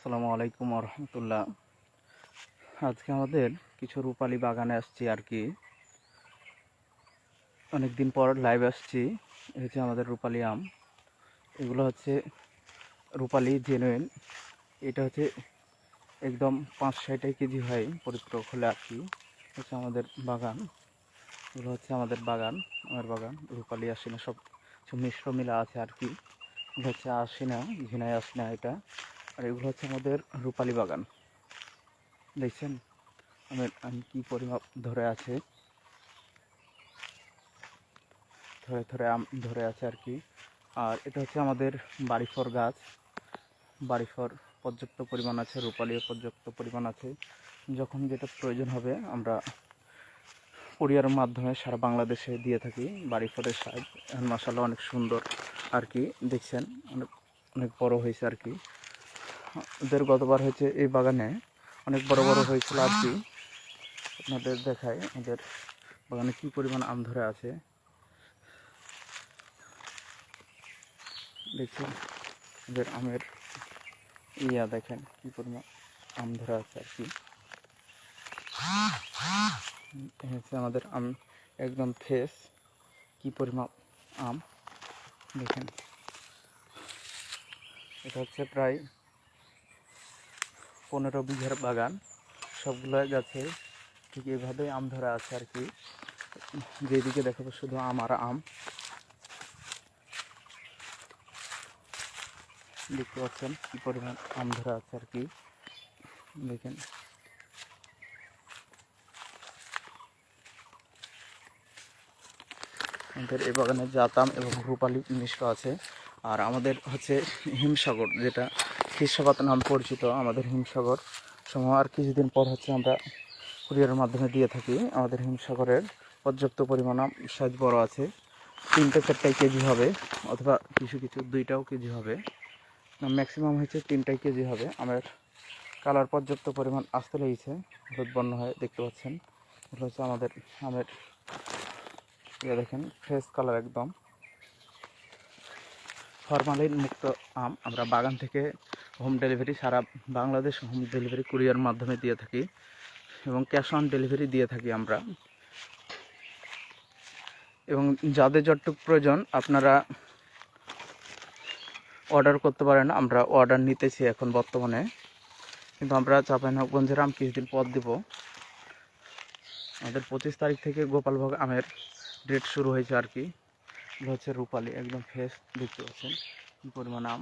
আসসালামু আলাইকুম রহমতুল্লাহ। আজকে আমাদের কিছু রূপালি বাগানে আসছি আর কি। অনেক দিন পর লাইভ আসছি। এই হচ্ছে আমাদের রূপালি আম। এগুলো হচ্ছে রূপালি জেনুইন এটা হচ্ছে একদম পাঁচ ষাটাই কেজি হয় পরিপূরক হলে আর কি। হচ্ছে আমাদের বাগান। এগুলো হচ্ছে আমাদের বাগান, আমার বাগান, রূপালি আসিনা সব মিশ্র মিলা আছে আর কি। হচ্ছে আসিনা ঝিনাই আসিনা এটা। আর এগুলো হচ্ছে আমাদের রূপালি বাগান। দেখছেন? আমার আমি কি পরিমাপ ধরে আছে? ধরে ধরে আম, ধরে আছে আর কি। আর এটা হচ্ছে আমাদের বাড়িফর গাছ। বাড়িফর পর্যাপ্ত পরিমাণ আছে রূপালিও পর্যাপ্ত পরিমাণ আছে। যখন যেটা প্রয়োজন হবে, আমরা কুরিয়ারের মাধ্যমে সারা বাংলাদেশে দিয়ে থাকি। বাড়িফরের সাইজ মশালা অনেক সুন্দর আর কি। দেখছেন? অনেক অনেক বড় হয়েছে আর কি। ওদের গতবার হয়েছে এই বাগানে অনেক বড় বড় হয়েছিল আর কি। আপনাদের দেখায় আমাদের বাগানে কি পরিমাণ আম ধরে আছে। দেখছেন? ওদের আমের ইয়া দেখেন কি পরিমাণ আম ধরে আছে আর কি। হচ্ছে আমাদের আম একদম ফ্রেশ। কি পরিমাণ আম দেখেন। এটা হচ্ছে প্রায় পনেরো বিঘার বাগান, সবগুলো গাছে ঠিক এইভাবে আম ধরা আছে আর কি। যেদিকে দেখাবো শুধু আম আর আম। দেখতে পাচ্ছেন কি পরিমাণ আম ধরা আছে আর কি। দেখেন। আমাদের এই বাগানে জাতাম এবং রূপালি মিশ্র আছে। আর আমাদের হচ্ছে হিমসাগর, যেটা কৃষ্ণপাত নাম পরিচিত আমাদের হিমসাগর সমূহ। আর কিছুদিন পর হচ্ছে আমরা কুরিয়ারের মাধ্যমে দিয়ে থাকি। আমাদের হিমসাগরের পর্যাপ্ত পরিমাণ সাইজ বড় আছে। তিনটে চারটাই কেজি হবে, অথবা কিছু কিছু দুইটাও কেজি হবে। ম্যাক্সিমাম হয়েছে তিনটাই কেজি হবে। আমার কালার পর্যাপ্ত পরিমাণ আসতে লেগেছে হলুদ হয়ে, দেখতে পাচ্ছেন। এগুলো হচ্ছে আমাদের আমের ইয়ে দেখেন ফ্রেশ কালার একদম। ফরমালিন মুক্ত আম আমরা বাগান থেকে হোম ডেলিভারি সারা বাংলাদেশ হোম ডেলিভারি কুরিয়ার মাধ্যমে দিয়ে থাকি এবং ক্যাশ অন ডেলিভারি দিয়ে থাকি আমরা। এবং যাদের যতটুকু প্রয়োজন আপনারা অর্ডার করতে পারেন, আমরা অর্ডার নিতেছি এখন বর্তমানে। কিন্তু আমরা চাঁপাইনবাবগঞ্জের আম কিছুদিন পর দিব। আমাদের পঁচিশ তারিখ থেকে গোপালভোগ আমের ডেট শুরু হয়েছে আর কি। হচ্ছে রূপালী একদম ফ্রেশ দেখতে পাচ্ছেন। কি পরিমাণ আম?